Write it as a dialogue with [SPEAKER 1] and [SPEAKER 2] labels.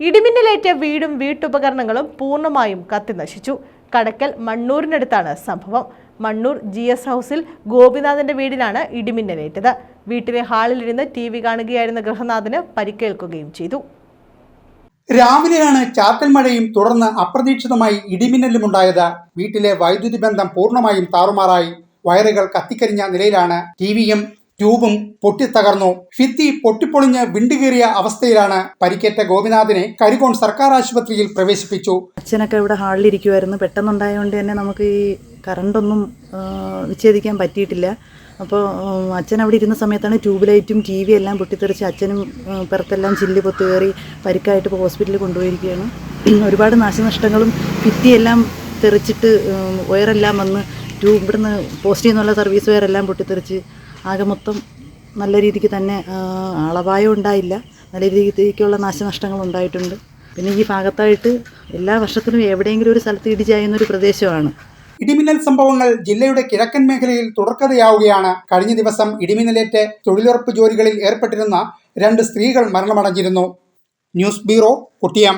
[SPEAKER 1] ഇടിമിന്നലേറ്റ വീടും വീട്ടുപകരണങ്ങളും പൂർണമായും കത്തിനശിച്ചു. കടക്കൽ മണ്ണൂരിനടുത്താണ് സംഭവം. മണ്ണൂർ ജി എസ് ഹൗസിൽ ഗോപിനാഥന്റെ വീടിനാണ് ഇടിമിന്നലേറ്റത്. വീട്ടിലെ ഹാളിലിരുന്ന് ടി വി കാണുകയായിരുന്ന ഗൃഹനാഥന് പരിക്കേൽക്കുകയും ചെയ്തു.
[SPEAKER 2] രാവിലെയാണ് ചാത്തൽ മഴയും തുടർന്ന് അപ്രതീക്ഷിതമായി ഇടിമിന്നലും ഉണ്ടായത്. വീട്ടിലെ വൈദ്യുതി ബന്ധം പൂർണമായും താറുമാറായി. വയറുകൾ കത്തിക്കരിഞ്ഞ നിലയിലാണ് ടിവിയും ട്യൂബും പൊട്ടിത്തകർന്നു. ഫിത്തി പൊട്ടിപ്പൊളിഞ്ഞ് വിണ്ടുകീറിയ അവസ്ഥയിലാണ് പരിക്കേറ്റ ഗോപിനാഥിനെ കരികോൺ സർക്കാർ ആശുപത്രിയിൽ പ്രവേശിപ്പിച്ചു.
[SPEAKER 3] അച്ഛനൊക്കെ ഇവിടെ ഹാളിലിരിക്കുമായിരുന്നു പെട്ടെന്നുണ്ടായതുകൊണ്ട് തന്നെ നമുക്ക് ഈ കറണ്ടൊന്നും വിച്ഛേദിക്കാൻ പറ്റിയിട്ടില്ല. അപ്പോൾ അച്ഛൻ അവിടെ ഇരുന്ന സമയത്താണ് ട്യൂബ് ലൈറ്റും ടി വി എല്ലാം പൊട്ടിത്തെറിച്ച് അച്ഛനും പുറത്തെല്ലാം ചില്ല് പൊത്ത് കയറി പരിക്കായിട്ട് ഇപ്പോൾ ഹോസ്പിറ്റലിൽ കൊണ്ടുപോയിരിക്കുകയാണ്. ഒരുപാട് നാശനഷ്ടങ്ങളും ഭിത്തിയെല്ലാം തെറിച്ചിട്ട് വയറെല്ലാം വന്ന് ട്യൂബ് ഇവിടുന്ന് പോസ്റ്റ് ചെയ്യുന്നുള്ള സർവീസ് വയറെല്ലാം പൊട്ടിത്തെറിച്ച് ആകെ മൊത്തം നല്ല രീതിക്ക് തന്നെ ആളപായം ഉണ്ടായില്ല. നല്ല രീതിക്കുള്ള നാശനഷ്ടങ്ങൾ ഉണ്ടായിട്ടുണ്ട്. പിന്നെ ഈ ഭാഗത്തായിട്ട് എല്ലാ വർഷത്തിലും എവിടെയെങ്കിലും ഒരു സ്ഥലത്ത് ഇടിചായുന്ന ഒരു പ്രദേശമാണ്.
[SPEAKER 2] ഇടിമിന്നൽ സംഭവങ്ങൾ ജില്ലയുടെ കിഴക്കൻ മേഖലയിൽ തുടർക്കഥയാവുകയാണ്. കഴിഞ്ഞ ദിവസം ഇടിമിന്നലേറ്റ് തൊഴിലുറപ്പ് ജോലികളിൽ ഏർപ്പെട്ടിരുന്ന രണ്ട് സ്ത്രീകൾ മരണമടഞ്ഞിരുന്നു. News bureau കുട്ടിയം.